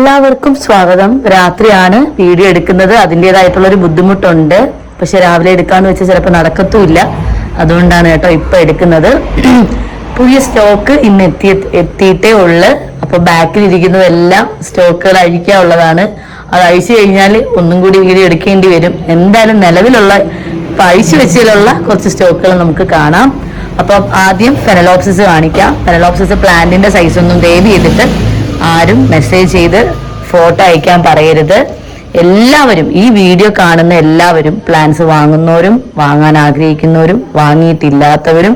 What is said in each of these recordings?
എല്ലാവർക്കും സ്വാഗതം. രാത്രിയാണ് വീഡിയോ എടുക്കുന്നത്. അതിന്റെതായിട്ടുള്ള ഒരു ബുദ്ധിമുട്ടുണ്ട്. പക്ഷെ രാവിലെ എടുക്കാന്ന് വെച്ചാൽ ചിലപ്പോൾ നടക്കത്തുമില്ല. അതുകൊണ്ടാണ് കേട്ടോ ഇപ്പൊ എടുക്കുന്നത്. പുതിയ സ്റ്റോക്ക് ഇന്ന് എത്തി എത്തിയിട്ടേ ഉള്ളു. അപ്പൊ ബാക്കിൽ ഇരിക്കുന്നതെല്ലാം സ്റ്റോക്കുകൾ അഴിക്കാനുള്ളതാണ് അത് അഴിച്ചു കഴിഞ്ഞാൽ ഒന്നും കൂടി വീഡിയോ എടുക്കേണ്ടി വരും. എന്തായാലും നിലവിലുള്ള ഇപ്പൊ അഴിച്ചു വെച്ചതിലുള്ള കുറച്ച് സ്റ്റോക്കുകൾ നമുക്ക് കാണാം. അപ്പം ആദ്യം ഫെനലോപ്സിസ് കാണിക്കാം. ഫെനലോപ്സിസ് പ്ലാന്റിന്റെ സൈസ് ഒന്നും ദേവി ചെയ്തിട്ട് ആരും മെസ്സേജ് ചെയ്ത് ഫോട്ടോ അയക്കാൻ പറയരുത്. എല്ലാവരും ഈ വീഡിയോ കാണുന്ന എല്ലാവരും പ്ലാൻസ് വാങ്ങുന്നവരും വാങ്ങാൻ ആഗ്രഹിക്കുന്നവരും വാങ്ങിയിട്ടില്ലാത്തവരും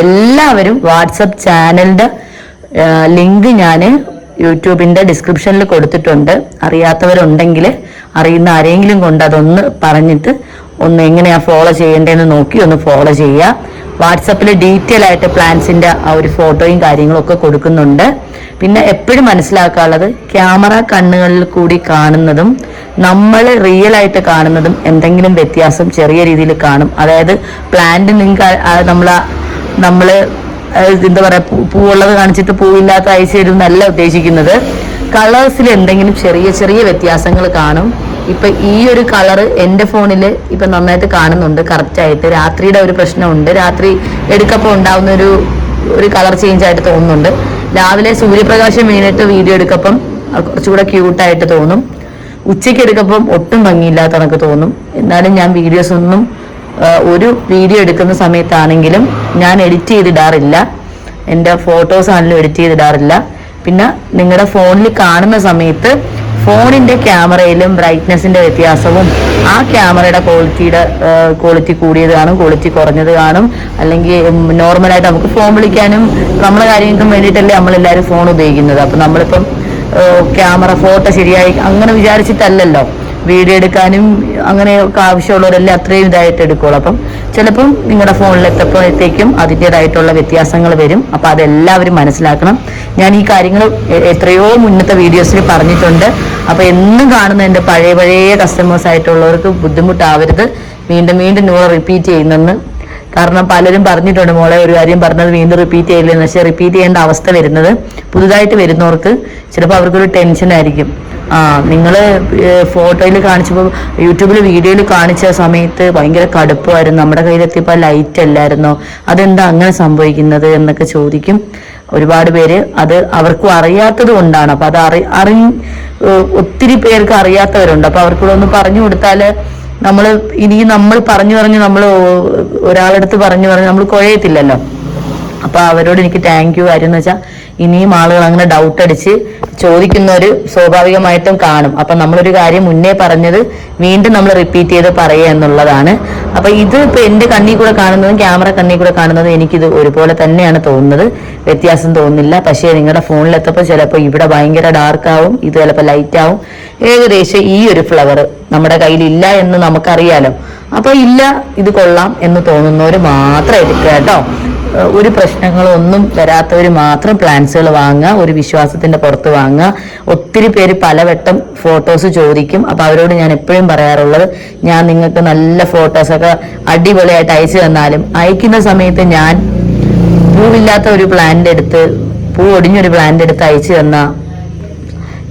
എല്ലാവരും വാട്സപ്പ് ചാനലിന്റെ ലിങ്ക് ഞാൻ യൂട്യൂബിന്റെ ഡിസ്ക്രിപ്ഷനിൽ കൊടുത്തിട്ടുണ്ട്. അറിയാത്തവരുണ്ടെങ്കിൽ അറിയുന്ന ആരെങ്കിലും കൊണ്ട് അതൊന്ന് പറഞ്ഞിട്ട് ഒന്ന് എങ്ങനെയാ ഫോളോ ചെയ്യേണ്ടതെന്ന് നോക്കി ഒന്ന് ഫോളോ ചെയ്യുക വാട്സപ്പിൽ ഡീറ്റെയിൽ ആയിട്ട് പ്ലാൻസിന്റെ ആ ഒരു ഫോട്ടോയും കാര്യങ്ങളും ഒക്കെ കൊടുക്കുന്നുണ്ട്. പിന്നെ എപ്പോഴും മനസ്സിലാക്കാനുള്ളത് ക്യാമറ കണ്ണുകളിൽ കൂടി കാണുന്നതും നമ്മൾ റിയൽ ആയിട്ട് കാണുന്നതും എന്തെങ്കിലും വ്യത്യാസം ചെറിയ രീതിയിൽ കാണും. അതായത് പ്ലാന്റ് നിങ്ങൾക്ക് നമ്മൾ നമ്മൾ എന്താ പറയാ പൂവുള്ളത് കാണിച്ചിട്ട് പൂവില്ലാത്ത അയച്ചു തരും എന്നല്ല ഉദ്ദേശിക്കുന്നത്. കളേഴ്സിൽ എന്തെങ്കിലും ചെറിയ ചെറിയ വ്യത്യാസങ്ങൾ കാണും. ഇപ്പൊ ഈ ഒരു കളർ എന്റെ ഫോണിൽ ഇപ്പൊ നന്നായിട്ട് കാണുന്നുണ്ട്. കറക്റ്റ് ആയിട്ട്. രാത്രിയുടെ ഒരു പ്രശ്നമുണ്ട്. രാത്രി എടുക്കപ്പോൾ ഉണ്ടാവുന്ന ഒരു ഒരു കളർ ചേഞ്ച് ആയിട്ട് തോന്നുന്നുണ്ട്. രാവിലെ സൂര്യപ്രകാശം വീണിട്ട് വീഡിയോ എടുക്കപ്പം കുറച്ചുകൂടെ ക്യൂട്ടായിട്ട് തോന്നും. ഉച്ചയ്ക്ക് എടുക്കപ്പം ഒട്ടും ഭംഗിയില്ലാത്ത കണക്ക് തോന്നും. എന്നാലും ഞാൻ വീഡിയോസ് ഒന്നും ഒരു വീഡിയോ എടുക്കുന്ന സമയത്താണെങ്കിലും ഞാൻ എഡിറ്റ് ചെയ്തിടാറില്ല. എന്റെ ഫോട്ടോസ് ആണെങ്കിലും എഡിറ്റ് ചെയ്തിടാറില്ല. പിന്നെ നിങ്ങളുടെ ഫോണിൽ കാണുന്ന സമയത്ത് ഫോണിന്റെ ക്യാമറയിലും ബ്രൈറ്റ്നെസിന്റെ വ്യത്യാസവും ആ ക്യാമറയുടെ ക്വാളിറ്റിയുടെ ക്വാളിറ്റി കൂടിയത് കാണും ക്വാളിറ്റി കുറഞ്ഞത് കാണും. അല്ലെങ്കിൽ നോർമലായിട്ട് നമുക്ക് ഫോൺ വിളിക്കാനും നമ്മളെ കാര്യങ്ങൾക്കും വേണ്ടിയിട്ടല്ലേ നമ്മളെല്ലാവരും ഫോൺ ഉപയോഗിക്കുന്നത്. അപ്പം നമ്മളിപ്പം ക്യാമറ ഫോട്ടോ ശരിയായി അങ്ങനെ വിചാരിച്ചിട്ടല്ലല്ലോ. വീഡിയോ എടുക്കാനും അങ്ങനെയൊക്കെ ആവശ്യമുള്ളവരെല്ലാം അത്രയും ഇതായിട്ട് എടുക്കുള്ളൂ. അപ്പം ചിലപ്പം നിങ്ങളുടെ ഫോണിൽ എത്തപ്പോഴത്തേക്കും അതിന്റെതായിട്ടുള്ള വ്യത്യാസങ്ങൾ വരും. അപ്പം അതെല്ലാവരും മനസ്സിലാക്കണം. ഞാൻ ഈ കാര്യങ്ങൾ എത്രയോ മുന്നത്തെ വീഡിയോസിൽ പറഞ്ഞിട്ടുണ്ട്. അപ്പോൾ എന്നും കാണുന്ന എന്റെ പഴയ പഴയ കസ്റ്റമേഴ്സ് ആയിട്ടുള്ളവർക്ക് ബുദ്ധിമുട്ടാവരുത്. വീണ്ടും വീണ്ടും നിങ്ങൾ റിപ്പീറ്റ് ചെയ്യുന്നെന്ന്. കാരണം പലരും പറഞ്ഞിട്ടുണ്ട് മോളെ ഒരു കാര്യം പറഞ്ഞത് വീണ്ടും റിപ്പീറ്റ് ചെയ്യില്ലെന്ന്. പക്ഷേ റിപ്പീറ്റ് ചെയ്യേണ്ട അവസ്ഥ വരുന്നത് പുതുതായിട്ട് വരുന്നവർക്ക് ചിലപ്പോൾ അവർക്കൊരു ടെൻഷൻ ആയിരിക്കും. ആ നിങ്ങൾ ഫോട്ടോയിൽ കാണിച്ചപ്പോൾ യൂട്യൂബിൽ വീഡിയോയിൽ കാണിച്ച സമയത്ത് ഭയങ്കര കടുപ്പമായിരുന്നു. നമ്മുടെ കയ്യിലെത്തിയപ്പോൾ ലൈറ്റ് അല്ലായിരുന്നോ. അതെന്താ അങ്ങനെ സംഭവിക്കുന്നത് എന്നൊക്കെ ചോദിക്കും. ഒരുപാട് പേര് അത് അവർക്കും അറിയാത്തത് കൊണ്ടാണ്. അപ്പൊ അത് അറി അറി ഒത്തിരി പേർക്ക് അറിയാത്തവരുണ്ട്. അപ്പൊ അവർക്കൂടെ ഒന്ന് പറഞ്ഞു കൊടുത്താൽ നമ്മൾ ഇനി നമ്മൾ പറഞ്ഞു പറഞ്ഞ് നമ്മൾ ഒരാളെടുത്ത് പറഞ്ഞു പറഞ്ഞ് നമ്മൾ കുഴയത്തില്ലല്ലോ. അപ്പൊ അവരോട് എനിക്ക് താങ്ക് യു കാര്യം എന്ന് വെച്ചാൽ ഇനിയും ആളുകൾ അങ്ങനെ ഡൗട്ട് അടിച്ച് ചോദിക്കുന്നവര് സ്വാഭാവികമായിട്ടും കാണും. അപ്പൊ നമ്മളൊരു കാര്യം മുന്നേ പറഞ്ഞത് വീണ്ടും നമ്മൾ റിപ്പീറ്റ് ചെയ്ത് പറയുക എന്നുള്ളതാണ്. അപ്പൊ ഇത് ഇപ്പൊ എന്റെ കണ്ണി കൂടെ കാണുന്നതും ക്യാമറ കണ്ണിൽ കൂടെ കാണുന്നതും എനിക്കിത് ഒരുപോലെ തന്നെയാണ് തോന്നുന്നത്. വ്യത്യാസം തോന്നുന്നില്ല. പക്ഷേ നിങ്ങളുടെ ഫോണിലെത്തപ്പോൾ ചിലപ്പോൾ ഇവിടെ ഭയങ്കര ഡാർക്ക് ആവും ഇത് ചിലപ്പോൾ ലൈറ്റ് ആവും. ഏകദേശം ഈ ഒരു ഫ്ലവർ നമ്മുടെ കയ്യിലില്ല എന്ന് നമുക്കറിയാലോ. അപ്പൊ ഇല്ല ഇത് കൊള്ളാം എന്ന് തോന്നുന്നവർ മാത്രം എടുക്കുക കേട്ടോ. ഒരു പ്രശ്നങ്ങളൊന്നും വരാത്തവർ മാത്രം പ്ലാൻസുകൾ വാങ്ങുക ഒരു വിശ്വാസത്തിന്റെ പുറത്ത് വാങ്ങുക. ഒത്തിരി പേര് പലവട്ടം ഫോട്ടോസ് ചോദിക്കും. അപ്പൊ അവരോട് ഞാൻ എപ്പോഴും പറയാറുള്ളത് ഞാൻ നിങ്ങൾക്ക് നല്ല ഫോട്ടോസൊക്കെ അടിപൊളിയായിട്ട് അയച്ചു തന്നാലും അയക്കുന്ന സമയത്ത് ഞാൻ പൂവില്ലാത്ത ഒരു പ്ലാന്റ് എടുത്ത് പൂ ഒടിഞ്ഞൊരു പ്ലാന്റ് എടുത്ത് അയച്ചു തന്ന.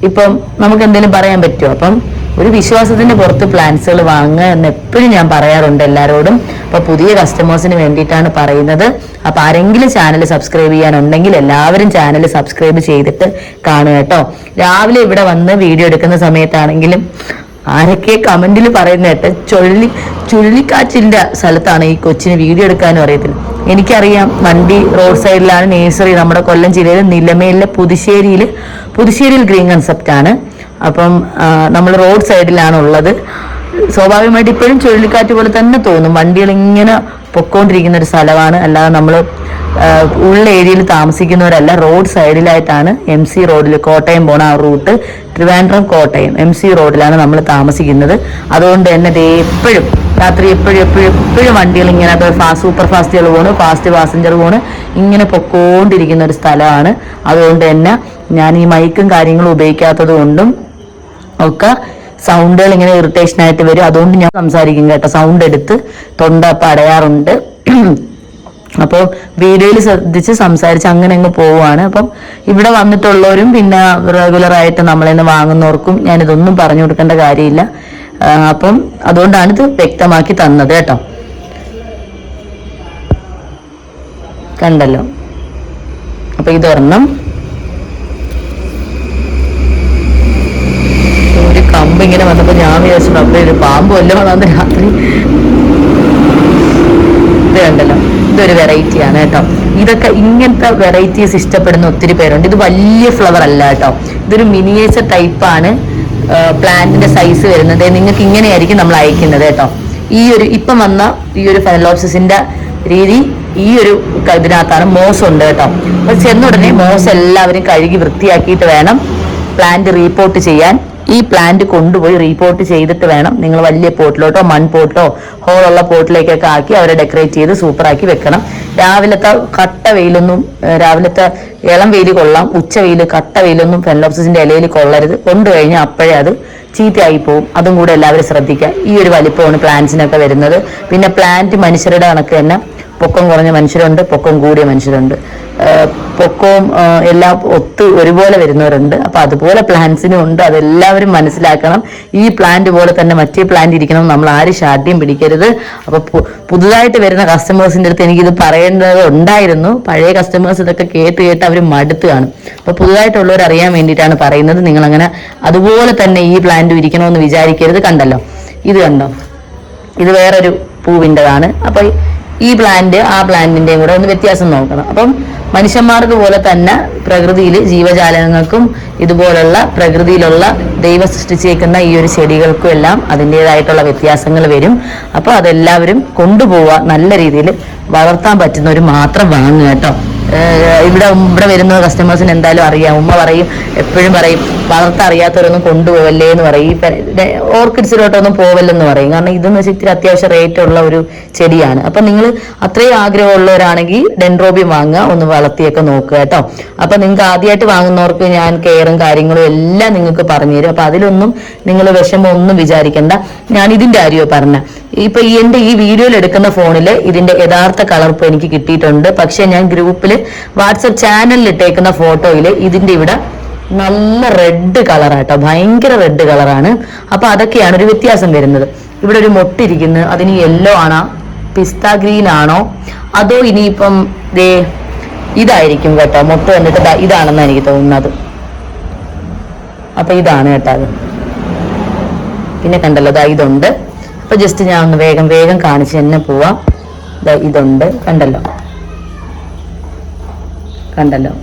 ഇപ്പം നമുക്ക് എന്തെങ്കിലും പറയാൻ പറ്റുമോ അപ്പം ഒരു വിശ്വാസത്തിന്റെ പുറത്ത് പ്ലാൻസുകൾ വാങ്ങുക എന്ന് എപ്പോഴും ഞാൻ പറയാറുണ്ട് എല്ലാവരോടും അപ്പൊ പുതിയ കസ്റ്റമേഴ്സിന് വേണ്ടിയിട്ടാണ് പറയുന്നത്. അപ്പൊ ആരെങ്കിലും ചാനൽ സബ്സ്ക്രൈബ് ചെയ്യാനുണ്ടെങ്കിൽ എല്ലാവരും ചാനൽ സബ്സ്ക്രൈബ് ചെയ്തിട്ട് കാണുക കേട്ടോ. രാവിലെ ഇവിടെ വന്ന് വീഡിയോ എടുക്കുന്ന സമയത്താണെങ്കിലും ആരൊക്കെ കമന്റിൽ പറയുന്ന കേട്ട് ചുഴലി ചുഴലിക്കാറ്റിന്റെ സ്ഥലത്താണ് ഈ കൊച്ചിന് വീഡിയോ എടുക്കാനും അറിയത്തില്ല. എനിക്കറിയാം വണ്ടി റോഡ് സൈഡിലാണ് നേഴ്സറി നമ്മുടെ കൊല്ലം ജില്ലയിൽ നിലമേലിലെ പുതുശ്ശേരിയിൽ പുതുശ്ശേരിയിൽ ഗ്രീൻ കൺസെപ്റ്റ് ആണ്. അപ്പം നമ്മൾ റോഡ് സൈഡിലാണ് ഉള്ളത്. സ്വാഭാവികമായിട്ട് ഇപ്പോഴും ചുഴലിക്കാറ്റ് പോലെ തന്നെ തോന്നും. വണ്ടികൾ ഇങ്ങനെ പൊക്കോണ്ടിരിക്കുന്ന ഒരു സ്ഥലമാണ്. അല്ലാതെ നമ്മൾ ഉള്ള ഏരിയയിൽ താമസിക്കുന്നവരല്ല. റോഡ് സൈഡിലായിട്ടാണ് എം സി റോഡിൽ കോട്ടയം പോണ ആ route. Trivandrum Kottayam M C റോഡിലാണ് നമ്മൾ താമസിക്കുന്നത്. അതുകൊണ്ട് തന്നെ ദേ എപ്പോഴും രാത്രി എപ്പോഴും എപ്പോഴും എപ്പോഴും വണ്ടികൾ ഇങ്ങനെ ഫാസ്റ്റ് സൂപ്പർ ഫാസ്റ്റുകൾ പോണ് ഫാസ്റ്റ് പാസഞ്ചർ പോണ്. ഇങ്ങനെ പൊക്കോണ്ടിരിക്കുന്ന ഒരു സ്ഥലമാണ്. അതുകൊണ്ട് തന്നെ ഞാൻ ഈ മൈക്കും കാര്യങ്ങളും ഉപയോഗിക്കാത്തത് കൊണ്ടും ഒക്കെ സൗണ്ടുകൾ ഇങ്ങനെ ഇറിറ്റേഷൻ ആയിട്ട് വരും. അതുകൊണ്ട് ഞാൻ സംസാരിക്കും കേട്ടോ. സൗണ്ട് എടുത്ത് തൊണ്ട പടയാറുണ്ട്. അപ്പോൾ വീഡിയോയിൽ ശ്രദ്ധിച്ച് സംസാരിച്ച് അങ്ങനെ അങ്ങ് പോവുകയാണ്. അപ്പം ഇവിടെ വന്നിട്ടുള്ളവരും പിന്നെ റെഗുലറായിട്ട് നമ്മളിൽ നിന്ന് വാങ്ങുന്നവർക്കും ഞാനിതൊന്നും പറഞ്ഞു കൊടുക്കേണ്ട കാര്യമില്ല. അപ്പം അതുകൊണ്ടാണ് ഇത് വ്യക്തമാക്കി തന്നത് കേട്ടോ. കണ്ടല്ലോ. അപ്പൊ ഇതൊരെണ്ണം കമ്പ് ഇങ്ങനെ വന്നപ്പോ ഞാൻ വിചാരിച്ചു അവിടെ ഒരു പാമ്പ് വല്ലതും വന്നു രാത്രി. ഇത് കണ്ടല്ലോ. ഇതൊരു വെറൈറ്റി ആണ് കേട്ടോ. ഇതൊക്കെ ഇങ്ങനത്തെ വെറൈറ്റീസ് ഇഷ്ടപ്പെടുന്ന ഒത്തിരി പേരുണ്ട്. ഇത് വലിയ ഫ്ലവർ അല്ല കേട്ടോ. ഇതൊരു മിനിയേച്ചർ ടൈപ്പാണ് പ്ലാന്റിന്റെ സൈസ് വരുന്നത്. നിങ്ങൾക്ക് ഇങ്ങനെയായിരിക്കും നമ്മൾ അയക്കുന്നത് കേട്ടോ. ഈ ഒരു ഇപ്പം വന്ന ഈ ഒരു ഫെലോപ്സിന്റെ രീതി ഈ ഒരു ഇതിനകത്താണ് മോസ് ഉണ്ട് കേട്ടോ. അപ്പൊ ചെന്നുടനെ മോസ് എല്ലാവരും കഴുകി വൃത്തിയാക്കിയിട്ട് വേണം പ്ലാന്റ് റീപോർട്ട് ചെയ്യാൻ. ഈ പ്ലാന്റ് കൊണ്ടുപോയി റീപോർട്ട് ചെയ്തിട്ട് വേണം നിങ്ങൾ വലിയ പോട്ടിലോട്ടോ മൺപോട്ടോ ഹോളുള്ള പോട്ടിലേക്കൊക്കെ ആക്കി അവരെ ഡെക്കറേറ്റ് ചെയ്ത് സൂപ്പറാക്കി വെക്കണം. രാവിലത്തെ കട്ട വെയിലൊന്നും രാവിലത്തെ ഇളം വെയിൽ കൊള്ളാം ഉച്ച വെയിൽ കട്ട വെയിലൊന്നും ഫെൻലോപ്സിന്റെ ഇലയിൽ കൊള്ളരുത്. കൊണ്ടു കഴിഞ്ഞാൽ അപ്പോഴേ അത് ചീത്തയായി പോവും. അതും കൂടെ എല്ലാവരും ശ്രദ്ധിക്കുക. ഈ ഒരു വലിപ്പമാണ് പ്ലാന്റ്സിനൊക്കെ വരുന്നത്. പിന്നെ പ്ലാന്റ് മനുഷ്യരുടെ കണക്ക് തന്നെ. പൊക്കം കുറഞ്ഞ മനുഷ്യരുണ്ട് പൊക്കം കൂടിയ മനുഷ്യരുണ്ട്. പൊക്കവും എല്ലാം ഒത്ത് ഒരുപോലെ വരുന്നവരുണ്ട്. അപ്പൊ അതുപോലെ പ്ലാന്റ്സിനും ഉണ്ട്. അതെല്ലാവരും മനസ്സിലാക്കണം. ഈ പ്ലാന്റ് പോലെ തന്നെ മറ്റേ പ്ലാന്റ് ഇരിക്കണം. നമ്മൾ ആരും ഷാഠ്യം പിടിക്കരുത്. അപ്പോൾ പുതുതായിട്ട് വരുന്ന കസ്റ്റമേഴ്സിന്റെ അടുത്ത് എനിക്കിത് പറയേണ്ടത് ഉണ്ടായിരുന്നു. പഴയ കസ്റ്റമേഴ്സ് ഇതൊക്കെ കേട്ട് കേട്ട് അവർ മടുത്ത് കാണും. അപ്പോൾ പുതുതായിട്ടുള്ളവർ അറിയാൻ വേണ്ടിയിട്ടാണ് പറയുന്നത്. നിങ്ങൾ അങ്ങനെ അതുപോലെ തന്നെ ഈ പ്ലാന്റും ഇരിക്കണമെന്ന് വിചാരിക്കരുത്. കണ്ടല്ലോ? ഇത് കണ്ടോ? ഇത് വേറൊരു പൂവിന്റെതാണ്. അപ്പൊ ഈ പ്ലാന്റ് ആ പ്ലാന്റിന്റെയും കൂടെ ഒന്ന് വ്യത്യാസം നോക്കണം. അപ്പം മനുഷ്യന്മാർക്ക് പോലെ തന്നെ പ്രകൃതിയിൽ ജീവജാലങ്ങൾക്കും ഇതുപോലുള്ള പ്രകൃതിയിലുള്ള ദൈവം സൃഷ്ടിച്ചേക്കുന്ന ഈ ഒരു ചെടികൾക്കും എല്ലാം അതിന്റെതായിട്ടുള്ള വ്യത്യാസങ്ങൾ വരും. അപ്പോൾ അതെല്ലാവരും കൊണ്ടുപോവുക നല്ല രീതിയിൽ വളർത്താൻ പറ്റുന്നവർ മാത്രം വാങ്ങുക കേട്ടോ. ഇവിടെ ഇവിടെ വരുന്ന കസ്റ്റമേഴ്സിന് എന്തായാലും അറിയാം. ഉമ്മ പറയും എപ്പോഴും പറയും വളർത്തറിയാത്തവരൊന്നും കൊണ്ടുപോവല്ലേ എന്ന് പറയും. ഓർക്കിഡ്സിലോട്ടൊന്നും പോവല്ലെന്ന് പറയും. കാരണം ഇതെന്ന് വെച്ചാൽ ഇത്തിരി അത്യാവശ്യം റേറ്റ് ഉള്ള ഒരു ചെടിയാണ്. അപ്പൊ നിങ്ങൾ അത്രയും ആഗ്രഹമുള്ളവരാണെങ്കിൽ ഡെൻഡ്രോബിയം വാങ്ങുക ഒന്ന് വളർത്തിയൊക്കെ നോക്കുക കേട്ടോ. അപ്പൊ നിങ്ങൾക്ക് ആദ്യമായിട്ട് വാങ്ങുന്നവർക്ക് ഞാൻ കെയറും കാര്യങ്ങളും എല്ലാം നിങ്ങൾക്ക് പറഞ്ഞു തരും അപ്പൊ അതിലൊന്നും നിങ്ങൾ വിഷമം ഒന്നും വിചാരിക്കണ്ട. ഞാൻ ഇതിന്റെ കാര്യമോ പറഞ്ഞ. ഇപ്പൊ എന്റെ ഈ വീഡിയോയിൽ എടുക്കുന്ന ഫോണിൽ ഇതിന്റെ യഥാർത്ഥ കളർ എനിക്ക് കിട്ടിയിട്ടുണ്ട്. പക്ഷെ ഞാൻ ഗ്രൂപ്പിൽ വാട്സപ്പ് ചാനലിൽ ഇട്ടേക്കുന്ന ഫോട്ടോയിൽ ഇതിന്റെ ഇവിടെ നല്ല റെഡ് കളറാട്ടോ. ഭയങ്കര റെഡ് കളറാണ്. അപ്പൊ അതൊക്കെയാണ് ഒരു വ്യത്യാസം വരുന്നത്. ഇവിടെ ഒരു മൊട്ടിരിക്കുന്നത് അതിന് യെല്ലോ ആണോ? പിസ്ത ഗ്രീൻ ആണോ? അതോ ഇനിയിപ്പം ദേ ഇതായിരിക്കും കേട്ടോ. മൊട്ട് വന്നിട്ട് ഇതാണെന്ന് എനിക്ക് തോന്നുന്നത്. അപ്പൊ ഇതാണ് കേട്ടോ അത്. പിന്നെ കണ്ടല്ലോ ഇതുണ്ട്. അപ്പൊ ജസ്റ്റ് ഞാൻ ഒന്ന് വേഗം വേഗം കാണിച്ച് തന്നെ പോവാം. ഇതുണ്ട്. കണ്ടല്ലോ? കണ്ടല്ലോ?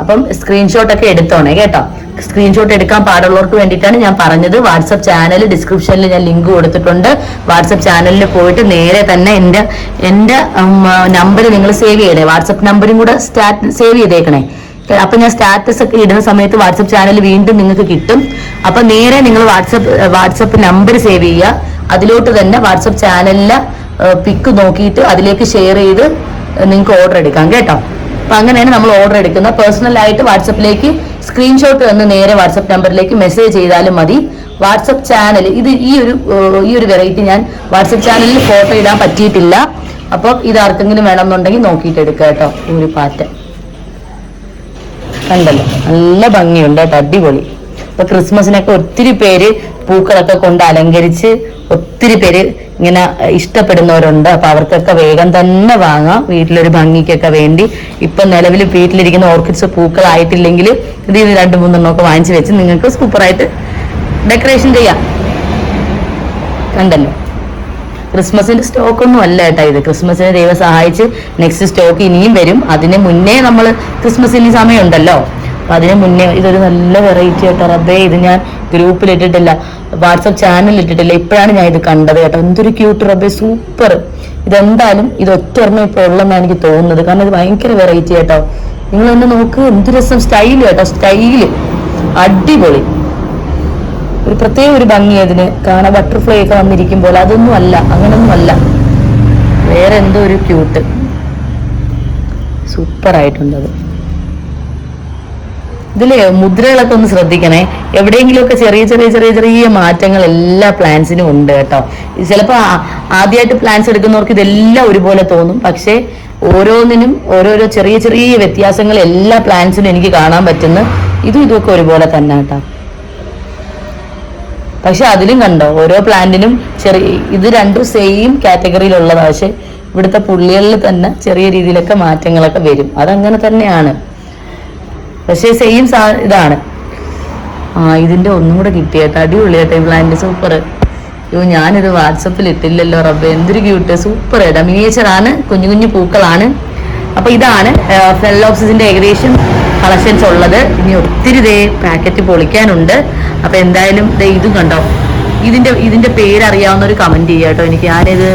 അപ്പം സ്ക്രീൻഷോട്ട് ഒക്കെ എടുത്തോണേ കേട്ടോ? സ്ക്രീൻഷോട്ട് എടുക്കാൻ പാടുള്ളവർക്ക് വേണ്ടിയിട്ടാണ് ഞാൻ പറഞ്ഞത്. വാട്സപ്പ് ചാനൽ ഡിസ്ക്രിപ്ഷനിൽ ഞാൻ ലിങ്ക് കൊടുത്തിട്ടുണ്ട്. വാട്സപ്പ് ചാനലിൽ പോയിട്ട് നേരെ തന്നെ എന്റെ എന്റെ നമ്പർ നിങ്ങൾ സേവ് ചെയ്യണേ. വാട്സപ്പ് നമ്പറും കൂടെ സ്റ്റാറ്റ് സേവ് ചെയ്തേക്കണേ. അപ്പൊ ഞാൻ സ്റ്റാറ്റസ് ഒക്കെ ഇടുന്ന സമയത്ത് വാട്സപ്പ് ചാനൽ വീണ്ടും നിങ്ങൾക്ക് കിട്ടും. അപ്പൊ നേരെ നിങ്ങൾ വാട്സപ്പ് വാട്സപ്പ് നമ്പർ സേവ് ചെയ്യുക. അതിലോട്ട് തന്നെ വാട്സപ്പ് ചാനലിലെ പിക്ക് നോക്കിയിട്ട് അതിലേക്ക് ഷെയർ ചെയ്ത് നിങ്ങൾക്ക് ഓർഡർ എടുക്കാം കേട്ടോ. അപ്പൊ അങ്ങനെയാണ് നമ്മൾ ഓർഡർ എടുക്കുന്നത്. പേഴ്സണൽ ആയിട്ട് വാട്സപ്പിലേക്ക് സ്ക്രീൻഷോട്ട് തന്ന് നേരെ വാട്സപ്പ് നമ്പറിലേക്ക് മെസ്സേജ് ചെയ്താലും മതി. വാട്സപ്പ് ചാനൽ ഇത് ഈ ഒരു ഈ ഒരു വെറൈറ്റി ഞാൻ വാട്സപ്പ് ചാനലിൽ ഫോട്ടോ ഇടാൻ പറ്റിയിട്ടില്ല. അപ്പോൾ ഇത് ആർക്കെങ്കിലും വേണമെന്നുണ്ടെങ്കിൽ നോക്കിയിട്ട് എടുക്കാം കേട്ടോ ഒരു പാറ്റ. കണ്ടല്ലോ. നല്ല ഭംഗിയുണ്ട് കേട്ടോ അടിപൊളി. ഇപ്പൊ ക്രിസ്മസിനൊക്കെ ഒത്തിരി പേര് പൂക്കളൊക്കെ കൊണ്ട് അലങ്കരിച്ച് ഒത്തിരി പേര് ഇങ്ങനെ ഇഷ്ടപ്പെടുന്നവരുണ്ട്. അപ്പൊ അവർക്കൊക്കെ വേഗം തന്നെ വാങ്ങാം. വീട്ടിലൊരു ഭംഗിക്കൊക്കെ വേണ്ടി. ഇപ്പൊ നിലവിൽ വീട്ടിലിരിക്കുന്ന ഓർക്കിഡ്സ് പൂക്കളായിട്ടില്ലെങ്കിൽ നിന്ന് രണ്ട് മൂന്നെണ്ണം ഒക്കെ വാങ്ങിച്ചു വെച്ച് നിങ്ങൾക്ക് സൂപ്പറായിട്ട് ഡെക്കറേഷൻ ചെയ്യാം. കണ്ടല്ലോ. ക്രിസ്മസിന്റെ സ്റ്റോക്ക് ഒന്നും അല്ല കേട്ടോ ഇത്. ക്രിസ്മസിന് ദൈവം സഹായിച്ച് നെക്സ്റ്റ് സ്റ്റോക്ക് ഇനിയും വരും. അതിന് മുന്നേ നമ്മൾ ക്രിസ്മസിന് സമയമുണ്ടല്ലോ. അപ്പൊ അതിന് മുന്നേ ഇതൊരു നല്ല വെറൈറ്റി കേട്ടോ റബ്ബേ ഇത് ഞാൻ ഗ്രൂപ്പിൽ ഇട്ടിട്ടില്ല വാട്സപ്പ് ചാനലിൽ ഇട്ടിട്ടില്ല ഇപ്പോഴാണ് ഞാൻ ഇത് കണ്ടത് കേട്ടോ. എന്തൊരു ക്യൂട്ട് റബ്ബേ സൂപ്പർ ഇതെന്തായാലും ഇത് ഒറ്റ ഓർമ്മ ഇപ്പൊ ഉള്ളെന്നാണ് എനിക്ക് തോന്നുന്നത്. കാരണം ഇത് ഭയങ്കര വെറൈറ്റി കേട്ടോ നിങ്ങൾ ഒന്ന് നോക്ക് എന്ത് രസം. സ്റ്റൈൽ കേട്ടോ. സ്റ്റൈൽ. അടിപൊളി. ഒരു പ്രത്യേക ഒരു ഭംഗി അതിന്. കാണാൻ ബട്ടർഫ്ലൈ ഒക്കെ വന്നിരിക്കുമ്പോൾ അതൊന്നും അല്ല. അങ്ങനൊന്നും അല്ല. വേറെ എന്തോ ഒരു ക്യൂട്ട് സൂപ്പർ ആയിട്ടുണ്ട് അത്. ഇതിൽ മുദ്രകളൊക്കെ ഒന്ന് ശ്രദ്ധിക്കണേ. എവിടെയെങ്കിലുമൊക്കെ ചെറിയ ചെറിയ ചെറിയ ചെറിയ മാറ്റങ്ങൾ എല്ലാ പ്ലാൻസിനും ഉണ്ട് കേട്ടോ. ചിലപ്പോൾ ആദ്യമായിട്ട് പ്ലാൻസ് എടുക്കുന്നവർക്ക് ഇതെല്ലാം ഒരുപോലെ തോന്നും. പക്ഷേ ഓരോന്നിനും ഓരോരോ ചെറിയ ചെറിയ വ്യത്യാസങ്ങൾ എല്ലാ പ്ലാൻസിനും എനിക്ക് കാണാൻ പറ്റുന്നു ഇതും ഇതൊക്കെ ഒരുപോലെ തന്നെ കേട്ടോ. പക്ഷെ അതിലും കണ്ടോ ഓരോ പ്ലാന്റിനും ചെറിയ ഇത് രണ്ടും സെയിം കാറ്റഗറിയിലുള്ളതാണ് പക്ഷെ ഇവിടുത്തെ പുള്ളികളിൽ തന്നെ ചെറിയ രീതിയിലൊക്കെ മാറ്റങ്ങളൊക്കെ വരും. അതങ്ങനെ തന്നെയാണ്. പക്ഷേ സെയിം സാ ഇതാണ്. ആ ഇതിന്റെ ഒന്നും കൂടെ കിട്ടിയേട്ടോ അടിപൊളിയാട്ടെ ഈ പ്ലാന്റ് സൂപ്പർ അയ്യോ ഞാനിത് വാട്സപ്പിൽ ഇട്ടില്ലല്ലോ റബ്ബ്. എന്തൊരു ക്യൂട്ട് സൂപ്പർ ഏട്ടാ. മിനിയേച്ചർ ആണ്. കുഞ്ഞു കുഞ്ഞു പൂക്കളാണ്. അപ്പൊ ഇതാണ് ഫെല്ലോപ്സിന്റെ ഏകദേശം കളക്ഷൻസ് ഉള്ളത്. ഇനി ഒത്തിരി ദേ പാക്കറ്റ് പൊളിക്കാനുണ്ട്. അപ്പൊ എന്തായാലും ദേ ഇതും കണ്ടോ? ഇതിന്റെ ഇതിന്റെ പേരറിയാവുന്ന ഒരു കമന്റ് ചെയ്യാം കേട്ടോ. എനിക്ക് ഞാനിത്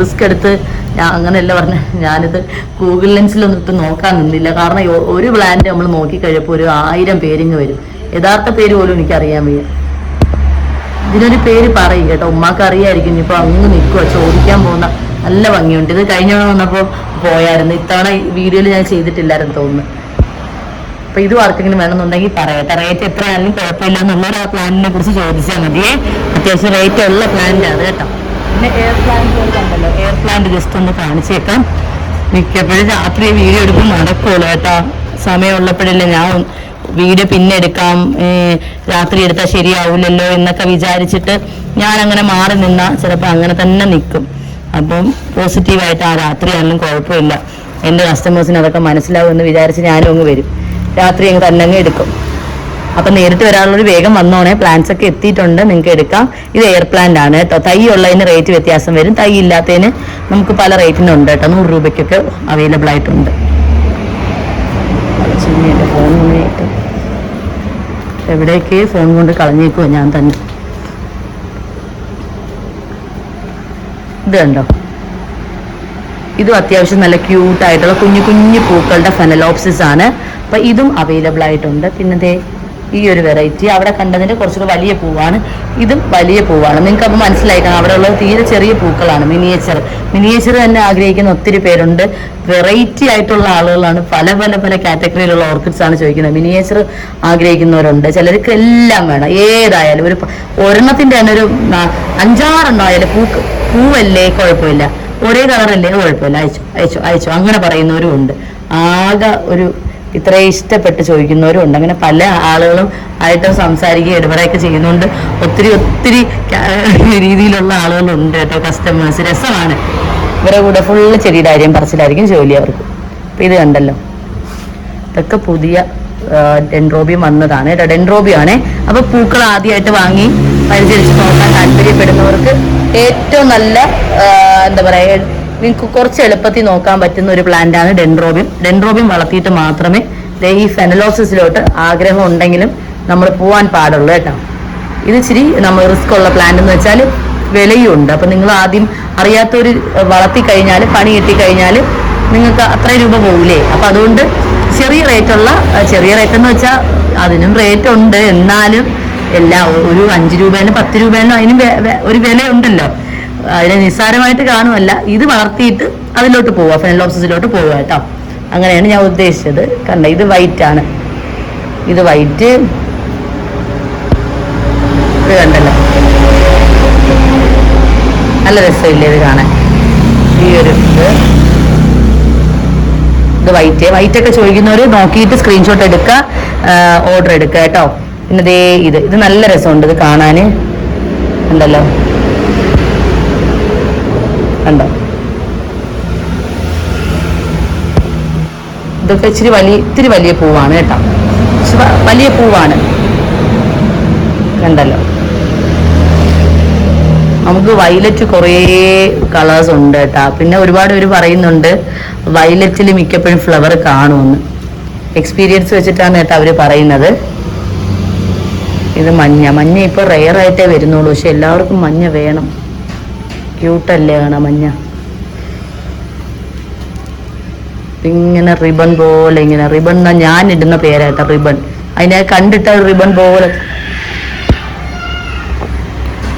റിസ്ക് എടുത്ത് ഞാൻ അങ്ങനെയല്ല പറഞ്ഞ. ഞാനിത് ഗൂഗിൾ ലെൻസിലൊന്നും ഇട്ട് നോക്കാൻ നിന്നില്ല. കാരണം ഒരു പ്ലാന്റ് നമ്മൾ നോക്കി കഴിയപ്പോൾ ഒരു ആയിരം പേരിങ് വരും. യഥാർത്ഥ പേര് പോലും എനിക്ക് അറിയാൻ വയ്യ. ഇതിനൊരു പേര് പറയും കേട്ടോ. ഉമ്മാക്ക് അറിയായിരിക്കും. ഇനിയിപ്പോൾ അങ്ങ് നിൽക്കുക ചോദിക്കാൻ പോകുന്ന നല്ല ഭംഗിയുണ്ട്. ഇത് കഴിഞ്ഞ വന്നപ്പോൾ പോയായിരുന്നു. ഇത്തവണ വീഡിയോയിൽ ഞാൻ ചെയ്തിട്ടില്ലായിരുന്നു തോന്നുന്നു. അപ്പൊ ഇത് ആർക്കെങ്കിലും വേണമെന്നുണ്ടെങ്കിൽ പറയട്ടെ റേറ്റ് എത്രയാണെങ്കിലും കുഴപ്പമില്ല എന്നുള്ളൊരു ആ പ്ലാനിനെ കുറിച്ച് ചോദിച്ചാൽ മതിയേ അത്യാവശ്യം റേറ്റ് ഉള്ള പ്ലാന്റ് ആണ് കേട്ടോ. പിന്നെ എയർ പ്ലാന്റ് ഉണ്ടല്ലോ. എയർ പ്ലാന്റ് ജസ്റ്റ് ഒന്ന് കാണിച്ചേക്കാം. മിക്കപ്പോഴും രാത്രി വീഡിയോ എടുക്കും നടക്കുള്ളൂ കേട്ടോ. സമയമുള്ളപ്പോഴല്ലേ ഞാൻ വീഡിയോ പിന്നെ എടുക്കാം. രാത്രി എടുത്താൽ ശരിയാവില്ലല്ലോ എന്നൊക്കെ വിചാരിച്ചിട്ട് ഞാൻ അങ്ങനെ മാറി നിന്നാൽ ചിലപ്പോൾ അങ്ങനെ തന്നെ നിൽക്കും അപ്പം പോസിറ്റീവായിട്ട് ആ രാത്രി ആണെങ്കിലും കുഴപ്പമില്ല. എന്റെ കസ്റ്റമേഴ്സിന് അതൊക്കെ മനസ്സിലാവും എന്ന് വിചാരിച്ച് ഞാനും അങ്ങ് വരും. രാത്രി അങ്ങ് തന്നെ അങ്ങ് എടുക്കും. അപ്പം നേരിട്ട് വരാനുള്ളൊരു വേഗം വന്നോണേ. പ്ലാന്റ്സ് ഒക്കെ എത്തിയിട്ടുണ്ട്. നിങ്ങൾക്ക് എടുക്കാം. ഇത് എയർ പ്ലാന്റ് ആണ് കേട്ടോ തൈ ഉള്ളതിന് റേറ്റ് വ്യത്യാസം വരും. തൈ ഇല്ലാത്തതിന് നമുക്ക് പല റേറ്റിനും ഉണ്ട് കേട്ടോ നൂറ് രൂപയ്ക്കൊക്കെ അവൈലബിൾ ആയിട്ടുണ്ട്. എവിടേക്ക് ഫോൺ കൊണ്ട് കളഞ്ഞേക്കുമോ ഞാൻ തന്നെ. ഇത് കണ്ടോ? ഇതും അത്യാവശ്യം നല്ല ക്യൂട്ടായിട്ടുള്ള കുഞ്ഞു കുഞ്ഞു പൂക്കളുടെ ഫെനലോപ്സിസ് ആണ്. അപ്പൊ ഇതും അവൈലബിൾ ആയിട്ടുണ്ട്. പിന്നെ ദേ ഈ ഒരു വെറൈറ്റി അവിടെ കണ്ടതിന്റെ കുറച്ചുകൂടെ വലിയ പൂവാണ്. ഇതും വലിയ പൂവാണ്. നിങ്ങൾക്ക് അപ്പോൾ മനസ്സിലായി അവിടെ ഉള്ളത് തീരെ ചെറിയ പൂക്കളാണ്. മിനിയേച്ചർ മിനിയേച്ചർ തന്നെ ആഗ്രഹിക്കുന്ന ഒത്തിരി പേരുണ്ട്. വെറൈറ്റി ആയിട്ടുള്ള ആളുകളാണ്. പല പല പല കാറ്റഗറിയിലുള്ള ഓർക്കിഡ്സ് ആണ് ചോദിക്കുന്നത്. മിനിയേച്ചർ ആഗ്രഹിക്കുന്നവരുണ്ട്. ചിലർക്ക് എല്ലാം വേണം. ഏതായാലും ഒരു ഒരെണ്ണത്തിന്റെ തന്നെ ഒരു അഞ്ചാറെണ്ണമായാലും പൂ പൂവല്ലേ? കുഴപ്പമില്ല. ഒരേ കളറല്ലേ കുഴപ്പമില്ല. അയച്ചു അയച്ചു അയച്ചു. അങ്ങനെ പറയുന്നവരും ഉണ്ട്. ആകെ ഒരു ഇത്ര ഇഷ്ടപ്പെട്ട് ചോദിക്കുന്നവരും ഉണ്ട് അങ്ങനെ പല ആളുകളും ആയിട്ട് സംസാരിക്കുകയും ഇടപെടുകയൊക്കെ ചെയ്യുന്നുണ്ട്. ഒത്തിരി ഒത്തിരി രീതിയിലുള്ള ആളുകളുണ്ട് കേട്ടോ കസ്റ്റമേഴ്സ് രസമാണ്. ഇവരെ കൂടെ ഫുള്ള് ചെടിയുടെ കാര്യം പറച്ചിലായിരിക്കും ജോലി അവർക്ക്. അപ്പൊ ഇത് കണ്ടല്ലോ. ഇതൊക്കെ പുതിയ ഡെൻഡ്രോബിയം വന്നതാണ് കേട്ടോ. ഡെൻഡ്രോബിയാണ് അപ്പോൾ അപ്പൊ പൂക്കൾ ആദ്യമായിട്ട് വാങ്ങി പരിചരിച്ച് നോക്കാൻ താല്പര്യപ്പെടുന്നവർക്ക് ഏറ്റവും നല്ല എന്താ പറയാ നിങ്ങൾക്ക് കുറച്ച് എളുപ്പത്തിൽ നോക്കാൻ പറ്റുന്ന ഒരു പ്ലാന്റ് ആണ് ഡെൻഡ്രോബിയം ഡെൻഡ്രോബിയം വളർത്തിയിട്ട് മാത്രമേ ഈ ഫെനലോസിസിലോട്ട് ആഗ്രഹം ഉണ്ടെങ്കിലും നമ്മൾ പോവാൻ പാടുള്ളൂ കേട്ടോ. ഇത് ഇച്ചിരി നമ്മൾ റിസ്ക് ഉള്ള പ്ലാന്റ് എന്ന് വെച്ചാൽ വിലയുണ്ട്. അപ്പൊ നിങ്ങൾ ആദ്യം അറിയാത്തൊരു വളർത്തി കഴിഞ്ഞാൽ പണി കിട്ടിക്കഴിഞ്ഞാൽ നിങ്ങൾക്ക് അത്ര രൂപ പോകില്ലേ അപ്പൊ അതുകൊണ്ട് ചെറിയ റേറ്റുള്ള ചെറിയ റേറ്റ് എന്ന് വെച്ചാൽ അതിനും റേറ്റ് ഉണ്ട്. എന്നാലും എല്ലാ ഒരു അഞ്ച് രൂപേനും പത്ത് രൂപേനും അതിനും ഒരു വില ഉണ്ടല്ലോ അതിനെ നിസ്സാരമായിട്ട് കാണുമല്ല. ഇത് വളർത്തിയിട്ട് അതിലോട്ട് പോവുക. ഫെനലോപ്സിസിലോട്ട് പോവുക കേട്ടോ. അങ്ങനെയാണ് ഞാൻ ഉദ്ദേശിച്ചത്. കണ്ട ഇത് വൈറ്റ് ആണ്. ഇത് വൈറ്റ് ഇത് കണ്ടല്ലോ. നല്ല രസമില്ലേ ഇത് കാണാൻ? ഈ ഒരു ഇത്. വൈറ്റ് വൈറ്റ് ഒക്കെ ചോദിക്കുന്നവർ നോക്കിയിട്ട് സ്ക്രീൻഷോട്ട് എടുക്കുക ഓർഡർ എടുക്കുക കേട്ടോ. പിന്നെ ദേ ഇത്. ഇത് നല്ല രസമുണ്ട് ഇത് കാണാൻ. ഉണ്ടല്ലോ കണ്ടോ? ഇതൊക്കെ ഇച്ചിരി വലിയ ഇത്തിരി വലിയ പൂവാണ് കേട്ടോ. വലിയ പൂവാണ്. കണ്ടല്ലോ? നമുക്ക് വയലറ്റ് കുറേ കളേഴ്സ് ഉണ്ട് കേട്ടാ. പിന്നെ ഒരുപാട് പേര് പറയുന്നുണ്ട് വയലറ്റിൽ മിക്കപ്പോഴും ഫ്ലവർ കാണുമെന്ന്. എക്സ്പീരിയൻസ് വെച്ചിട്ടാണ് കേട്ടോ അവർ പറയുന്നത്. ഇത് മഞ്ഞ. മഞ്ഞ ഇപ്പോൾ റെയർ ആയിട്ടേ വരുന്നുള്ളൂ. പക്ഷെ എല്ലാവർക്കും മഞ്ഞ വേണം. ക്യൂട്ടല്ലേ കാണാം മഞ്ഞ? ഇങ്ങനെ റിബൺ പോലെ ഇങ്ങനെ. റിബൺ എന്നാ ഞാൻ ഇടുന്ന പേരായിട്ട് റിബൺ അതിനെ കണ്ടിട്ട് റിബൺ പോലെ.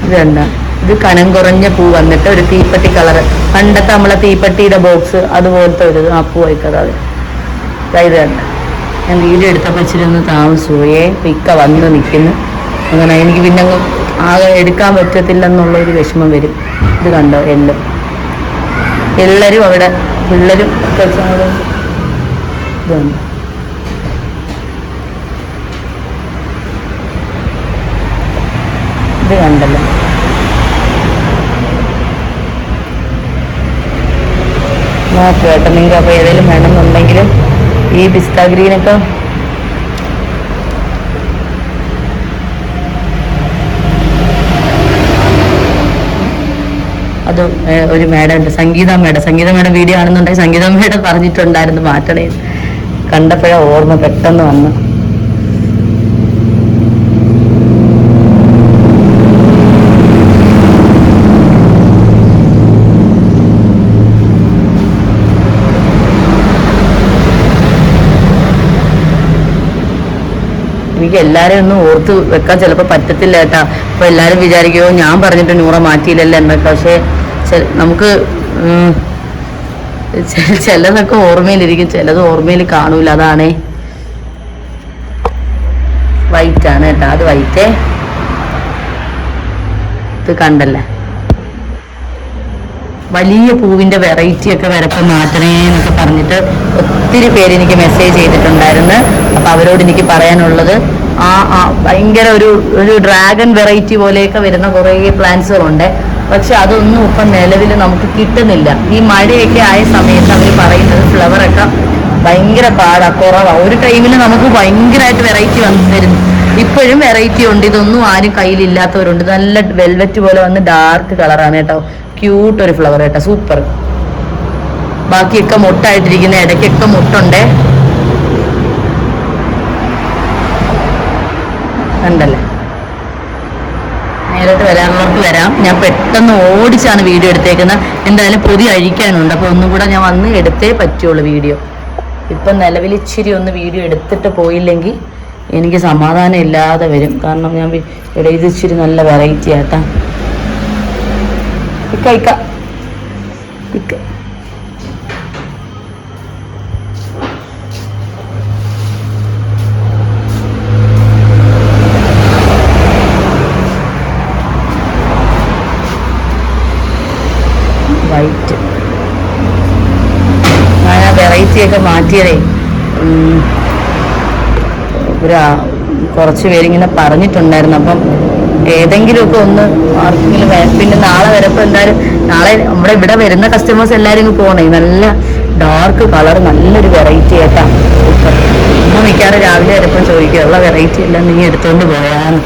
ഇതെന്താ ഇത് കനം കുറഞ്ഞ പൂ വന്നിട്ട് ഒരു തീപ്പെട്ടി കളർ പണ്ടത്തെ നമ്മളെ തീപ്പെട്ടിയുടെ ബോക്സ് അതുപോലത്തെ ഒരു ആ പൂ ആയിക്കതാണ് ഇത് കണ്ട? ഞാൻ വീഡിയോ എടുത്തപ്പോൾ ഇച്ചിരി ഒന്ന് താമസിച്ചു പോയേ ഇക്ക വന്ന് നിൽക്കുന്നു അങ്ങനെ എനിക്ക് പിന്നെ ആകെ എടുക്കാൻ പറ്റത്തില്ലെന്നുള്ള ഒരു വിഷമം വരും. ഇത് കണ്ടോ? എല്ലാം. എല്ലാവരും അവിടെ പിള്ളേരും വെച്ചാൽ ഇത് കണ്ടോ ഇത് കണ്ടല്ലോ. നോക്ക് കേട്ടോ നിങ്ങൾക്ക് അപ്പോൾ ഏതെങ്കിലും വേണമെന്നുണ്ടെങ്കിൽ ഈ പിസ്ത അത് ഒരു മേഡം ഉണ്ട്. Sangeetha madam. Sangeetha madam video ആണെന്നുണ്ടെങ്കിൽ സംഗീത മേഡം പറഞ്ഞിട്ടുണ്ടായിരുന്നു മാറ്റണേ കണ്ടപ്പോഴാണ് ഓർമ്മ പെട്ടെന്ന് വന്നു. എനിക്ക് എല്ലാരെയും ഒന്നും ഓർത്ത് വെക്കാൻ ചിലപ്പോൾ പറ്റത്തില്ല കേട്ടാ അപ്പൊ എല്ലാരും വിചാരിക്കുമോ ഞാൻ പറഞ്ഞിട്ട് നൂറ മാറ്റിയില്ലല്ലോ എന്നൊക്കെ പക്ഷെ നമുക്ക് ചിലതൊക്കെ ഓർമ്മയിലിരിക്കും ചിലത് ഓർമ്മയിൽ കാണൂല. അതാണേ. വൈറ്റ് ആണ് കേട്ടോ അത് വൈറ്റേ ഇത് കണ്ടല്ലേ? വലിയ പൂവിന്റെ വെറൈറ്റി ഒക്കെ വരപ്പം മാറ്റണേ എന്നൊക്കെ പറഞ്ഞിട്ട് ഒത്തിരി പേര് എനിക്ക് മെസ്സേജ് ചെയ്തിട്ടുണ്ടായിരുന്നു. അപ്പൊ അവരോട് എനിക്ക് പറയാനുള്ളത് ആ ആ ഭയങ്കര ഒരു ഒരു ഡ്രാഗൺ വെറൈറ്റി പോലെയൊക്കെ വരുന്ന കുറേ പ്ലാന്റ്സുകളുണ്ട് പക്ഷെ അതൊന്നും ഇപ്പൊ നിലവിൽ നമുക്ക് കിട്ടുന്നില്ല. ഈ മഴയൊക്കെ ആയ സമയത്ത് അവർ പറയുന്നത് ഫ്ലവർ ഒക്കെ ഭയങ്കര പാടാ കുറവാ. ഒരു ടൈമിൽ നമുക്ക് ഭയങ്കരമായിട്ട് വെറൈറ്റി വന്നു തരുന്നു ഇപ്പോഴും വെറൈറ്റി ഉണ്ട്. ഇതൊന്നും ആരും കയ്യിലില്ലാത്തവരുണ്ട്. നല്ല വെൽവെറ്റ് പോലെ വന്ന് ഡാർക്ക് കളറാണ് കേട്ടോ. ക്യൂട്ട് ഒരു ഫ്ലവർ കേട്ടോ സൂപ്പർ ബാക്കിയൊക്കെ മുട്ടായിട്ടിരിക്കുന്ന ഇടയ്ക്കൊക്കെ മുട്ടുണ്ടേ. കണ്ടല്ലേ? നേരിട്ട് വരാനുള്ളവർക്ക് വരാം. ഞാൻ പെട്ടെന്ന് ഓടിച്ചാണ് വീഡിയോ എടുത്തേക്കുന്നത്. എന്തായാലും പൊതി അഴിക്കാനുണ്ട്. അപ്പോൾ ഒന്നും കൂടെ ഞാൻ വന്ന് എടുത്തേ പറ്റുള്ളൂ വീഡിയോ. ഇപ്പം നിലവിൽ ഇച്ചിരി ഒന്ന് വീഡിയോ എടുത്തിട്ട് പോയില്ലെങ്കിൽ എനിക്ക് സമാധാനം ഇല്ലാതെ വരും. കാരണം ഞാൻ ഇത് ഇച്ചിരി നല്ല വെറൈറ്റി ആട്ടാ. ഇക്ക ഇക്ക. ഇക്ക വൈറ്റ് ഞാൻ ആ വെറൈറ്റി ഒക്കെ മാറ്റിയതേ കുറച്ച് പേരിങ്ങനെ പറഞ്ഞിട്ടുണ്ടായിരുന്നു. അപ്പം ഏതെങ്കിലുമൊക്കെ ഒന്ന് ആർക്കെങ്കിലും പിന്നെ നാളെ വരപ്പോ എന്തായാലും നാളെ നമ്മുടെ ഇവിടെ വരുന്ന കസ്റ്റമേഴ്സ് എല്ലാവരും ഇങ്ങ് പോണേ. നല്ല ഡാർക്ക് കളർ നല്ലൊരു വെറൈറ്റി ആയിട്ടാ. സൂപ്പർ ഉമ്മ മിക്കാറ് രാവിലെ വരപ്പം ചോദിക്കുക ഉള്ള വെറൈറ്റി എല്ലാം നീ എടുത്തോണ്ട് പോയാന്ന്.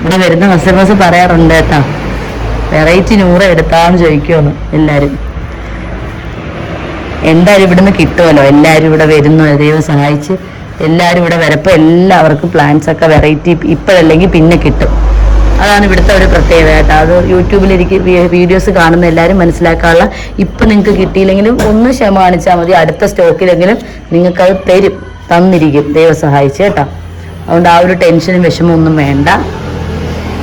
ഇവിടെ വരുന്ന കസ്റ്റമേഴ്സ് പറയാറുണ്ട് കേട്ടാ വെറൈറ്റി നൂറ് എടുത്താന്ന് ചോദിക്കുമെന്ന് എല്ലാരും. എന്തായാലും ഇവിടുന്ന് കിട്ടുമല്ലോ എല്ലാവരും ഇവിടെ വരുന്നു ദൈവം സഹായിച്ച് എല്ലാവരും ഇവിടെ വരപ്പോൾ എല്ലാവർക്കും പ്ലാന്റ്സ് ഒക്കെ വെറൈറ്റി ഇപ്പോഴല്ലെങ്കിൽ പിന്നെ കിട്ടും. അതാണ് ഇവിടുത്തെ ഒരു പ്രത്യേകത കേട്ടോ. അത് യൂട്യൂബിലിരിക്കും വീഡിയോസ് കാണുന്ന എല്ലാവരും മനസ്സിലാക്കാനുള്ള ഇപ്പം നിങ്ങൾക്ക് കിട്ടിയില്ലെങ്കിലും ഒന്ന് ക്ഷമ കാണിച്ചാൽ മതി. അടുത്ത സ്റ്റോക്കിലെങ്കിലും നിങ്ങൾക്കത് തരും തന്നിരിക്കും. ദൈവം സഹായിച്ച് കേട്ടോ. അതുകൊണ്ട് ആ ഒരു ടെൻഷനും വിഷമം ഒന്നും വേണ്ട.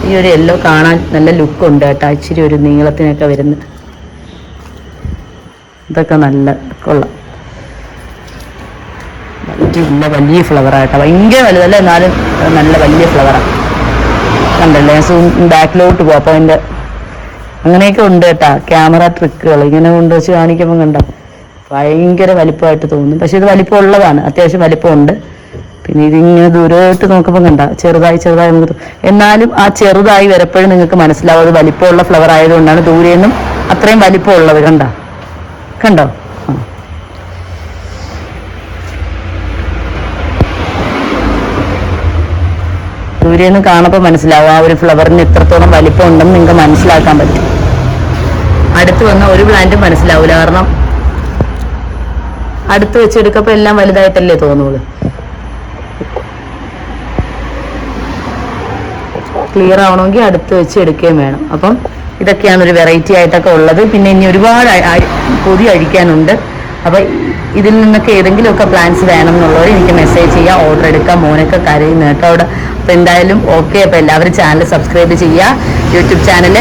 ഈ ഒരു യെല്ലോ കാണാൻ നല്ല ലുക്കുണ്ട് കേട്ടോ. ഇച്ചിരി ഒരു നീളത്തിനൊക്കെ വരുന്നത് ഇതൊക്കെ നല്ല കൊള്ളാം. വലിയ വലിയ ഫ്ലവറായിട്ട് ഭയങ്കര വലുതല്ല എന്നാലും നല്ല വലിയ ഫ്ലവറാണ് കണ്ടല്ലേ? സൂം ബാക്കിലോട്ട് പോകും അപ്പോൾ അതിന്റെ അങ്ങനെയൊക്കെ ഉണ്ട് കേട്ടാ. ക്യാമറ ട്രിക്കുകൾ ഇങ്ങനെ കൊണ്ട് വെച്ച് കാണിക്കുമ്പോൾ കണ്ട. ഭയങ്കര വലിപ്പമായിട്ട് തോന്നും. പക്ഷേ ഇത് വലിപ്പം ഉള്ളതാണ് അത്യാവശ്യം വലിപ്പമുണ്ട്. പിന്നെ ഇതിങ്ങനെ ദൂരമായിട്ട് നോക്കുമ്പോൾ കണ്ട. ചെറുതായി ചെറുതായി നമുക്ക് എന്നാലും ആ ചെറുതായി വരപ്പോഴും നിങ്ങൾക്ക് മനസ്സിലാവും. അത് വലിപ്പമുള്ള ഫ്ലവർ ആയതുകൊണ്ടാണ് ദൂരെ നിന്നും അത്രയും വലിപ്പമുള്ളത്. കണ്ട? കണ്ടോ? നിന്ന് കാണുമ്പോൾ മനസ്സിലാവും ആ ഒരു ഫ്ലവറിന് എത്രത്തോളം വലിപ്പം ഉണ്ടെന്ന് നിങ്ങൾക്ക് മനസ്സിലാക്കാൻ പറ്റും. അടുത്ത് വന്ന ഒരു പ്ലാന്റും മനസ്സിലാവില്ല കാരണം അടുത്ത് വെച്ചെടുക്കപ്പോൾ എല്ലാം വലുതായിട്ടല്ലേ തോന്നുള്ളൂ. ക്ലിയർ ആവണമെങ്കിൽ അടുത്ത് വെച്ച് എടുക്കുകയും വേണം. അപ്പം ഇതൊക്കെയാണ് ഒരു വെറൈറ്റി ആയിട്ടൊക്കെ ഉള്ളത്. പിന്നെ ഇനി ഒരുപാട് പൊതി അഴിക്കാനുണ്ട്. അപ്പോൾ ഇതിൽ നിന്നൊക്കെ ഏതെങ്കിലുമൊക്കെ പ്ലാൻസ് വേണം എന്നുള്ളവർ എനിക്ക് മെസ്സേജ് ചെയ്യുക ഓർഡർ എടുക്കാം. മോനൊക്കെ കരയുന്ന കേട്ടോ അവിടെ. അപ്പൊ എന്തായാലും ഓക്കെ അപ്പോൾ എല്ലാവരും ചാനൽ സബ്സ്ക്രൈബ് ചെയ്യുക. യൂട്യൂബ് ചാനൽ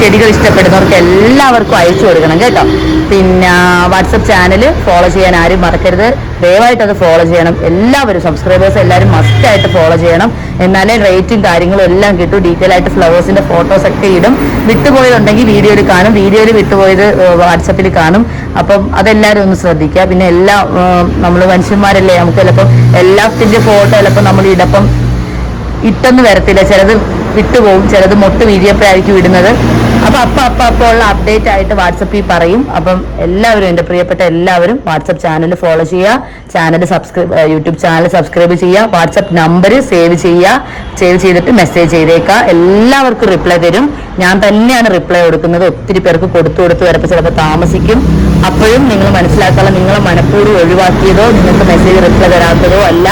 ചെടികൾ ഇഷ്ടപ്പെടുന്നവർക്ക് എല്ലാവർക്കും അയച്ചു കൊടുക്കണം കേട്ടോ. പിന്നെ വാട്സപ്പ് ചാനൽ ഫോളോ ചെയ്യാൻ ആരും മറക്കരുത്. ദയവായിട്ട് അത് ഫോളോ ചെയ്യണം. എല്ലാവരും സബ്സ്ക്രൈബേഴ്സ് എല്ലാവരും മസ്റ്റ് ആയിട്ട് ഫോളോ ചെയ്യണം. എന്നാലേ റേറ്റും കാര്യങ്ങളും എല്ലാം കിട്ടും. ഡീറ്റെയിൽ ആയിട്ട് ഫ്ലവേഴ്സിന്റെ ഫോട്ടോസ് ഒക്കെ ഇടും. വിട്ടുപോയതുണ്ടെങ്കിൽ വീഡിയോയിൽ കാണും. വീഡിയോയിൽ വിട്ടുപോയത് വാട്സപ്പിൽ കാണും. അപ്പം അതെല്ലാവരും ഒന്ന് ശ്രദ്ധിക്കുക. പിന്നെ എല്ലാ നമ്മൾ മനുഷ്യന്മാരല്ലേ നമുക്ക് ചിലപ്പോൾ എല്ലാത്തിന്റെ ഫോട്ടോ ചിലപ്പോൾ നമ്മൾ ഇടപ്പം ഇട്ടെന്ന് വരത്തില്ല. ചിലത് വിട്ടുപോകും ചിലത് മൊട്ട് വീതിയപ്പോഴായിരിക്കും ഇടുന്നത്. അപ്പം അപ്പം അപ്പം അപ്പോൾ ഉള്ള അപ്ഡേറ്റ് ആയിട്ട് വാട്സപ്പിൽ പറയും. അപ്പം എല്ലാവരും എന്റെ പ്രിയപ്പെട്ട എല്ലാവരും വാട്സപ്പ് ചാനൽ ഫോളോ ചെയ്യുക. Channel subscribe YouTube channel subscribe ചെയ്യുക. വാട്സപ്പ് നമ്പർ സേവ് ചെയ്യുക. സേവ് ചെയ്തിട്ട് മെസ്സേജ് ചെയ്തേക്കുക. എല്ലാവർക്കും റിപ്ലൈ തരും. ഞാൻ തന്നെയാണ് റിപ്ലൈ കൊടുക്കുന്നത്. ഒത്തിരി പേർക്ക് കൊടുത്തു കൊടുത്തു വരപ്പോൾ ചിലപ്പോൾ താമസിക്കും. അപ്പോഴും നിങ്ങൾ മനസ്സിലാക്കാനുള്ള നിങ്ങളെ മനഃപൂർവം ഒഴിവാക്കിയതോ നിങ്ങൾക്ക് മെസ്സേജ് റിപ്ലൈ തരാത്തതോ അല്ല.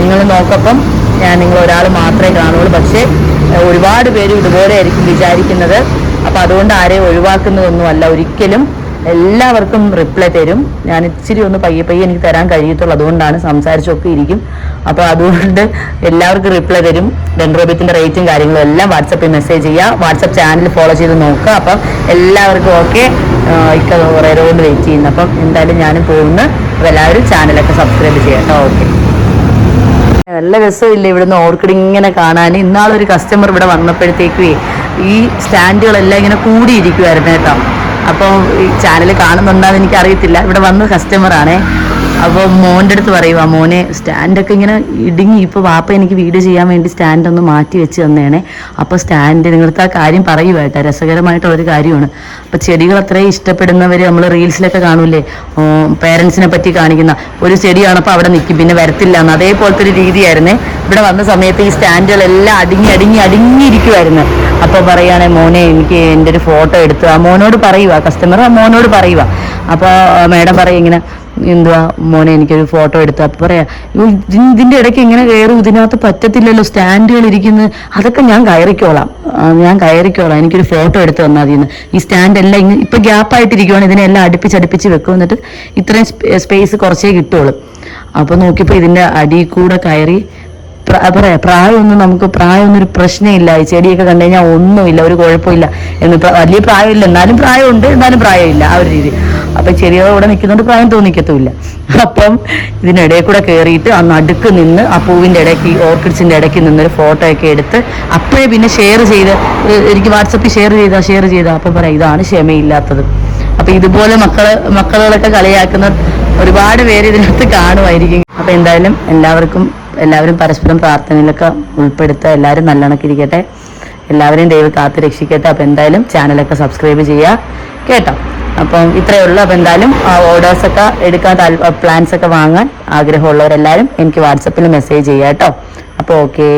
നിങ്ങൾ നോക്കപ്പം ഞാൻ നിങ്ങൾ ഒരാൾ മാത്രമേ കാണുള്ളൂ പക്ഷേ ഒരുപാട് പേര് ഇതുപോലെ ആയിരിക്കും വിചാരിക്കുന്നത്. അപ്പം അതുകൊണ്ട് ആരെയും ഒഴിവാക്കുന്നതൊന്നുമല്ല. ഒരിക്കലും എല്ലാവർക്കും റിപ്ലൈ തരും. ഞാൻ ഇച്ചിരി ഒന്ന് പയ്യെ പയ്യെ എനിക്ക് തരാൻ കഴിയത്തുള്ളൂ. അതുകൊണ്ടാണ് സംസാരിച്ചൊക്കെ ഇരിക്കും. അപ്പോൾ അതുകൊണ്ട് എല്ലാവർക്കും റിപ്ലൈ തരും. ഡെൻഡ്രോബിത്തിന്റെ റേറ്റും കാര്യങ്ങളും എല്ലാം വാട്സപ്പിൽ മെസ്സേജ് ചെയ്യുക വാട്സപ്പ് ചാനൽ ഫോളോ ചെയ്ത് നോക്കുക. അപ്പം എല്ലാവർക്കും ഓക്കെ ഇക്ക കുറേ കൊണ്ട് വെയിറ്റ് ചെയ്യുന്നു. അപ്പം എന്തായാലും ഞാനും പോകുന്നു. അപ്പോൾ എല്ലാവരും ചാനലൊക്കെ സബ്സ്ക്രൈബ് ചെയ്യാം കേട്ടോ ഓക്കെ നല്ല രസമില്ല ഇവിടുന്ന് ഓർക്കിഡ് ഇങ്ങനെ കാണാൻ. ഇന്നാളൊരു കസ്റ്റമർ ഇവിടെ വന്നപ്പോഴത്തേക്കുവേ ഈ സ്റ്റാൻഡുകളെല്ലാം ഇങ്ങനെ കൂടിയിരിക്കുമായിരുന്നു കേട്ടോ. അപ്പോൾ ഈ ചാനൽ കാണുന്നുണ്ടോ എന്ന് എനിക്കറിയത്തില്ല. ഇവിടെ വന്ന കസ്റ്റമറാണേ അപ്പോൾ മോന്റെ അടുത്ത് പറയുക മോനെ സ്റ്റാൻഡൊക്കെ ഇങ്ങനെ ഇടുങ്ങി. ഇപ്പോൾ വാപ്പ എനിക്ക് വീഡിയോ ചെയ്യാൻ വേണ്ടി സ്റ്റാൻഡ് ഒന്ന് മാറ്റി വെച്ച് തന്നേണേ അപ്പോൾ സ്റ്റാൻഡ് നിങ്ങളടുത്ത് ആ കാര്യം പറയുക കേട്ടോ. രസകരമായിട്ടുള്ളൊരു കാര്യമാണ്. അപ്പോൾ ചെടികൾ അത്രയും ഇഷ്ടപ്പെടുന്നവർ നമ്മൾ റീൽസിലൊക്കെ കാണൂലേ പേരൻസിനെ പറ്റി കാണിക്കുന്ന ഒരു ചെടിയാണ് അപ്പോൾ അവിടെ നിൽക്കും പിന്നെ വരത്തില്ല എന്ന്. അതേപോലത്തെ ഒരു രീതിയായിരുന്നേ. ഇവിടെ വന്ന സമയത്ത് ഈ സ്റ്റാൻഡുകളെല്ലാം അടുങ്ങി അടുങ്ങി അടുങ്ങിയിരിക്കുമായിരുന്നു അപ്പോൾ പറയുകയാണെ മോനെ എനിക്ക് എന്റെ ഒരു ഫോട്ടോ എടുത്തു ആ മോനോട് പറയുക കസ്റ്റമർ ആ മോനോട് പറയുക അപ്പോൾ മേഡം പറയും ഇങ്ങനെ എന്തുവാ മോനെ എനിക്കൊരു ഫോട്ടോ എടുത്തു അപ്പം പറയാ ഇതിന്റെ ഇടയ്ക്ക് ഇങ്ങനെ കയറും ഇതിനകത്ത് പറ്റത്തില്ലല്ലോ സ്റ്റാൻഡുകൾ ഇരിക്കുന്നത് അതൊക്കെ ഞാൻ കയറിക്കോളാം. ഞാൻ കയറിക്കോളാം. എനിക്കൊരു ഫോട്ടോ എടുത്ത് തന്നാൽ മതിയെന്ന്. ഈ സ്റ്റാൻഡ് എല്ലാം ഇപ്പൊ ഗ്യാപ്പായിട്ടിരിക്കുവാണ് ഇതിനെല്ലാം അടുപ്പിച്ച് അടുപ്പിച്ച് വെക്കും. എന്നിട്ട് ഇത്രയും സ്പേസ് കുറച്ചേ കിട്ടുള്ളൂ അപ്പൊ നോക്കിയപ്പോൾ ഇതിന്റെ അടിയിൽ കൂടെ കയറി പറയാ പ്രായമൊന്നും നമുക്ക് പ്രായമൊന്നും ഒരു പ്രശ്നമില്ല. ഈ ചെടിയൊക്കെ കണ്ടു കഴിഞ്ഞാൽ ഒന്നുമില്ല ഒരു കുഴപ്പമില്ല എന്ന് വലിയ പ്രായമില്ല. എന്നാലും പ്രായമുണ്ട് എന്നാലും പ്രായമില്ല ആ ഒരു രീതി. അപ്പൊ ഇവിടെ നിൽക്കുന്നതുകൊണ്ട് പ്രായം തോന്നിക്കത്തുമില്ല. അപ്പം ഇതിനിടയിൽ കൂടെ കയറിയിട്ട് ആ നടുക്ക് നിന്ന് ആ പൂവിന്റെ ഇടയ്ക്ക് ഓർക്കിഡ്സിന്റെ ഇടയ്ക്ക് നിന്നൊരു ഫോട്ടോ ഒക്കെ എടുത്ത് അപ്പോഴേ പിന്നെ ഷെയർ ചെയ്ത് എനിക്ക് വാട്സപ്പിൽ ഷെയർ ചെയ്താ ഷെയർ ചെയ്താ. അപ്പൊ പറയാം ഇതാണ് ക്ഷമയില്ലാത്തത്. അപ്പൊ ഇതുപോലെ മക്കൾ മക്കളുകളൊക്കെ കളിയാക്കുന്ന ഒരുപാട് പേര് ഇതിനകത്ത് കാണുമായിരിക്കും. അപ്പൊ എന്തായാലും എല്ലാവർക്കും എല്ലാവരും പരസ്പരം പ്രാർത്ഥനയിലൊക്കെ ഉൾപ്പെടുത്തുക. എല്ലാവരും നല്ലണക്കിരിക്കട്ടെ എല്ലാവരെയും ദൈവം കാത്ത് രക്ഷിക്കട്ടെ. അപ്പൊ എന്തായാലും ചാനലൊക്കെ സബ്സ്ക്രൈബ് ചെയ്യുക. കേട്ടോ? അപ്പം ഇത്രയേ ഉള്ളൂ. അപ്പം എന്തായാലും ഓർഡേഴ്സ് ഒക്കെ എടുക്കാൻ പ്ലാൻസ് ഒക്കെ വാങ്ങാൻ ആഗ്രഹമുള്ളവരെല്ലാവരും എനിക്ക് വാട്സപ്പിൽ മെസ്സേജ് ചെയ്യാം കേട്ടോ. അപ്പോൾ ഓക്കെ